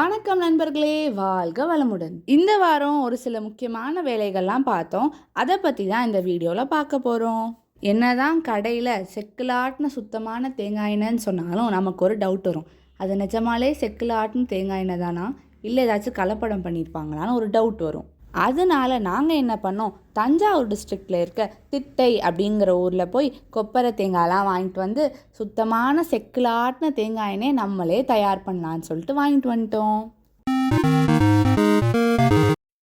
வணக்கம் நண்பர்களே வாழ்க வளமுடன். இந்த வாரம் ஒரு சில முக்கியமான வேலைகள்லாம் பார்த்தோம். அதை பற்றி தான் இந்த வீடியோவில் பார்க்க போகிறோம் என்னதான் கடையில் செக்கில் சுத்தமான தேங்காய் எண்ணெய்ன்னு சொன்னாலும் நமக்கு ஒரு டவுட் வரும். அது நிஜமாலே செக்கில் தேங்காய் எண்ணெய் தானா? இல்லை ஏதாச்சும் கலப்படம் பண்ணியிருப்பாங்களான்னு ஒரு டவுட் வரும். அதனால நாங்கள் என்ன பண்ணோம்? தஞ்சாவூர் டிஸ்ட்ரிக்டில் இருக்க திட்டை அப்படிங்கிற ஊரில் போய் கொப்பரை தேங்காயெலாம் வாங்கிட்டு வந்து சுத்தமான செக்கிலாட்டின தேங்காயினே தேங்காய் எண்ணெய் நம்மளே தயார் பண்ணலான்னு சொல்லிட்டு வாங்கிட்டு வந்துட்டோம்.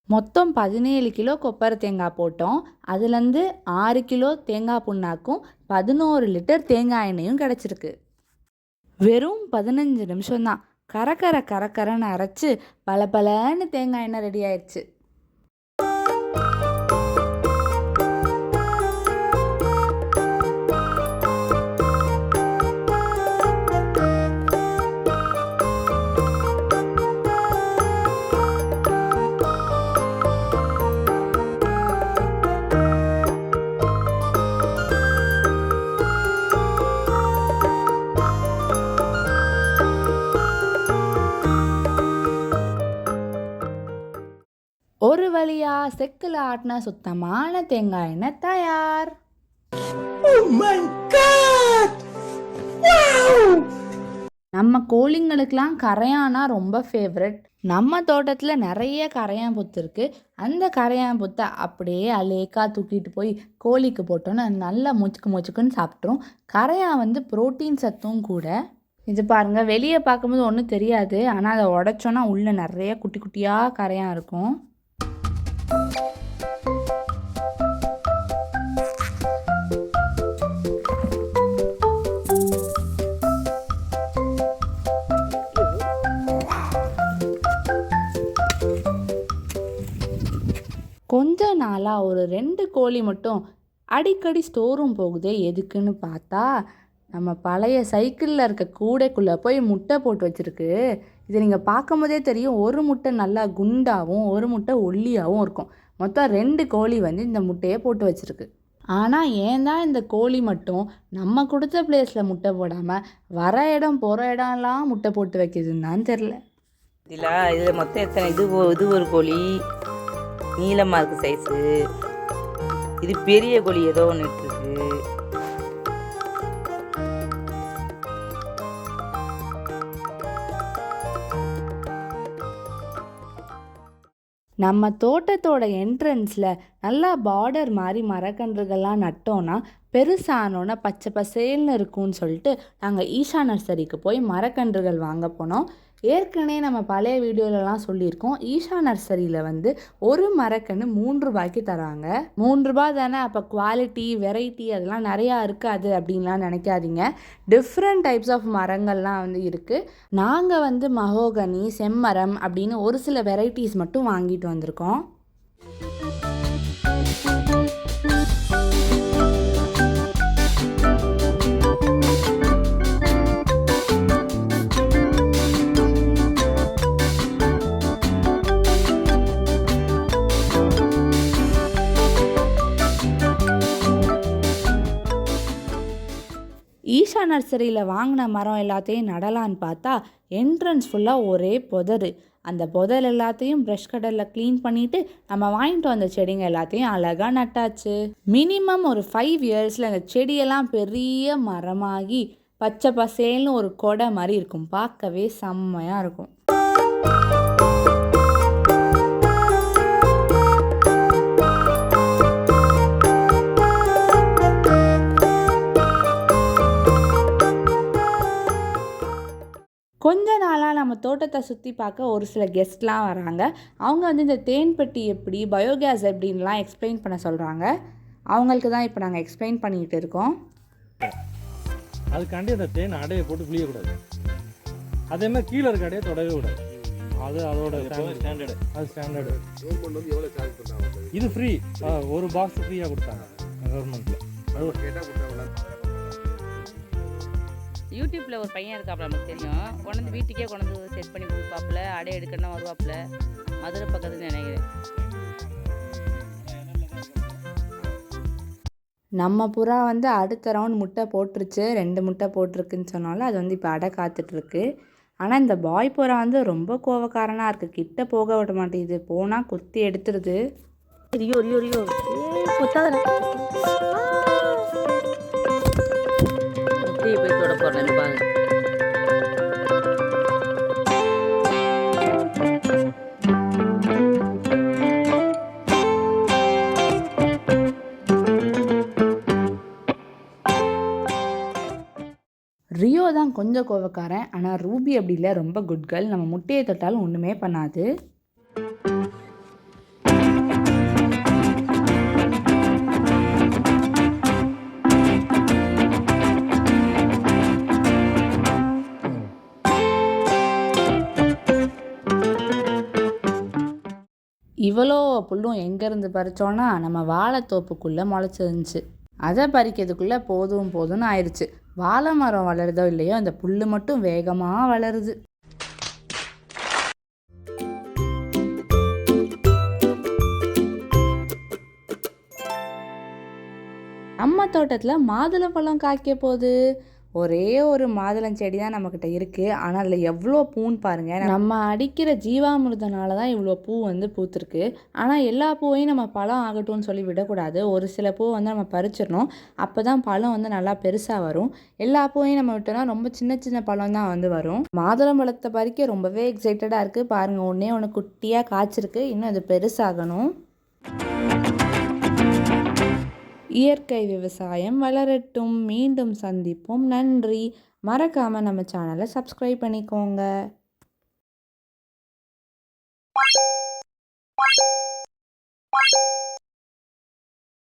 மொத்தம் பதினேழு கிலோ கொப்பரை தேங்காய் போட்டோம். அதுலேருந்து ஆறு கிலோ தேங்காய் புண்ணாக்கும் பதினோரு லிட்டர் தேங்காய் எண்ணெயும் கிடச்சிருக்கு. வெறும் பதினஞ்சு நிமிஷம்தான். கரக்கரை கரக்கரைன்னு அரைச்சி பல பலன்னு தேங்காய் எண்ணெய் ரெடி ஆயிடுச்சு வழியாக வழியா செக்கில் ஆட்டின சுத்தமான தேங்காய் எண்ணெய் தயார். நம்ம கோழிங்களுக்கெல்லாம் கரையானா ரொம்ப ஃபேவரட் நம்ம தோட்டத்தில் நிறைய கரையான் புத்து இருக்குது அந்த கரையான் புத்தை அப்படியே அலேக்கா தூக்கிட்டு போய் கோழிக்கு போட்டோன்னு நல்லா முச்சுக்கு முச்சுக்குன்னு சாப்பிட்ரும் கரையான் வந்து புரோட்டீன் சத்தும் கூட. இது பாருங்க வெளியே பார்க்கும்போது ஒன்றும் தெரியாது. ஆனால் அதை உடச்சோன்னா உள்ளே நிறைய குட்டி குட்டியாக கரையான் இருக்கும். கொஞ்ச நாளாக ஒரு ரெண்டு கோழி மட்டும் அடிக்கடி ஸ்டோரும் போகுதே எதுக்குன்னு பார்த்தா நம்ம பழைய சைக்கிளில் இருக்க கூடைக்குள்ளே போய் முட்டை போட்டு வச்சுருக்கு. இது நீங்கள் பார்க்கும்போதே தெரியும் ஒரு முட்டை நல்லா குண்டாகவும் ஒரு முட்டை ஒல்லியாகவும் இருக்கும். மொத்தம் ரெண்டு கோழி வந்து இந்த முட்டையை போட்டு வச்சுருக்கு. ஆனால் ஏன் தான் இந்த கோழி மட்டும் நம்ம கொடுத்த பிளேஸில் முட்டை போடாமல் வர இடம் போகிற இடம்லாம் முட்டை போட்டு வைக்கிதுன்னு தான் தெரில இதில் இதில் மொத்தம் எத்தனை? இது இது ஒரு கோழி. நீளமாக இருக்குது சைஸு இது பெரிய கோழி ஏதோ ஒன்று இருக்கு நம்ம தோட்டத்தோட என்ட்ரன்ஸில் நல்லா பார்டர் மாதிரி மரக்கன்றுகள்லாம் நட்டோன்னா பெருசானோன்னா பச்சை பசேல்னு இருக்கும்னு சொல்லிட்டு நாங்கள் ஈஷா நர்சரிக்கு போய் மரக்கன்றுகள் வாங்க போனோம். ஏற்கனவே நம்ம பழைய வீடியோலலாம் சொல்லியிருக்கோம். ஈஷா நர்சரியில் வந்து ஒரு மரக்கன்று மூன்று ரூபாய்க்கு தராங்க. மூன்று ரூபாய் தானே? அப்போ குவாலிட்டி வெரைட்டி அதெல்லாம் நிறையா இருக்காது அப்படின்லாம் நினைக்காதீங்க. டிஃப்ரெண்ட் டைப்ஸ் ஆஃப் மரங்கள்லாம் வந்து இருக்குது நாங்கள் வந்து மகோகனி செம்மரம் அப்படின்னு ஒரு சில வெரைட்டிஸ் மட்டும் வாங்கிட்டு வந்திருக்கோம். ஈஷா நர்சரியில் வாங்கின மரம் எல்லாத்தையும் நடலான்னு பார்த்தா என்ட்ரன்ஸ் ஃபுல்லாக ஒரே புதரு. அந்த புதர் எல்லாத்தையும் ப்ரஷ் கடலில் க்ளீன் பண்ணிவிட்டு நம்ம வாங்கிட்டு வந்த செடிங்க எல்லாத்தையும் அழகாக நட்டாச்சு. மினிமம் ஒரு ஃபைவ் இயர்ஸில் அந்த செடியெல்லாம் பெரிய மரமாகி பச்சை பசேல்னு ஒரு கொடை மாதிரி இருக்கும். பார்க்கவே செம்மையாக இருக்கும். நாளாக நம்ம தோட்டத்தை சுற்றி பார்க்க ஒரு சில கெஸ்ட்லாம் வராங்க. அவங்க வந்து இந்த தேன் பெட்டி எப்படி பயோகேஸ் எப்படின்லாம் எக்ஸ்பிளைன் பண்ண சொல்கிறாங்க அவங்களுக்கு தான் இப்போ நாங்கள் எக்ஸ்பிளைன் பண்ணிக்கிட்டு இருக்கோம். அதுக்காண்டி அந்த தேன் அடையை போட்டு புளியக்கூடாது அதே மாதிரி கீழே இருக்க அடையை தொடவே கூடாது. அது அதோட ஸ்டாண்டர்டு அது ஸ்டாண்டர்டு இது ஃப்ரீ ஒரு பாக்ஸ் ஃப்ரீயாக கொடுத்தாங்க. கவர்மெண்ட்டில் யூடியூப்பில் ஒரு பையன் இருக்காப்புல நமக்கு தெரியும். கொண்டு வீட்டுக்கே கொண்டு செட் பண்ணி கொடுப்பாப்புல அடை எடுக்கணும்னா வருவாப்புல மதுரை பக்கத்துன்னு நினைக்கிறேன் நம்ம புறா வந்து அடுத்த ரவுண்ட் முட்டை போட்டுருச்சு. ரெண்டு முட்டை போட்டிருக்குன்னு சொன்னாலும் அது வந்து இப்போ அடை காத்துட்ருக்கு. ஆனால் இந்த பாய் புறா வந்து ரொம்ப கோவக்காரனாக இருக்குது கிட்ட போக விட மாட்டேங்குது. போனால் குத்தி எடுத்துருது. ஐயோ ஐயோ ஐயோ. குத்தாத. கொத்தாதடா போய் தொட போடுறேன் பாருங்க. ரியோ தான் கொஞ்சம் கோவக்காரன் ஆனால் ரூபி அப்படி இல்லை. ரொம்ப குட் கேர்ள் நம்ம முட்டையை தொட்டாலும் ஒன்றுமே பண்ணாது. இவ்வளோ புல்லும் எங்கேருந்து பறித்தோன்னா நம்ம வாழைத்தோப்புக்குள்ளே முளைச்சிருந்துச்சு. அதை பறிக்கிறதுக்குள்ளே போதும் போதும்னு ஆயிடுச்சு வாழை மரம் வளருதோ இல்லையோ அந்த புல் மட்டும் வேகமாக வளருது. நம்ம தோட்டத்தில் மாதுளை பழம் காய்க்க போகுது. ஒரே ஒரு மாதுளம் செடி தான் நம்மக்கிட்ட இருக்குது ஆனால் அதில் எவ்வளோ பூன்னு பாருங்கள் நம்ம அடிக்கிற ஜீவாமிருதனால தான் இவ்வளோ பூ வந்து பூத்துருக்கு. ஆனால் எல்லா பூவையும் நம்ம பழம் ஆகட்டும்னு சொல்லி விடக்கூடாது. ஒரு சில பூ வந்து நம்ம பறிச்சிடணும். அப்போ தான் பழம் வந்து நல்லா பெருசாக வரும். எல்லா பூவையும் நம்ம விட்டோம்னா ரொம்ப சின்ன சின்ன பழம் தான் வந்து வரும். மாதுளம் பழத்தை பறிக்க ரொம்பவே எக்ஸைட்டடாக இருக்குது பாருங்கள் ஒன்றே ஒன்று குட்டியாக காய்ச்சிருக்கு. இன்னும் அது பெருசாகணும். இயற்கை விவசாயம் வளரட்டும். மீண்டும் சந்திப்போம். நன்றி. மறக்காமல் நம்ம சேனலை சப்ஸ்கிரைப் பண்ணிக்கோங்க.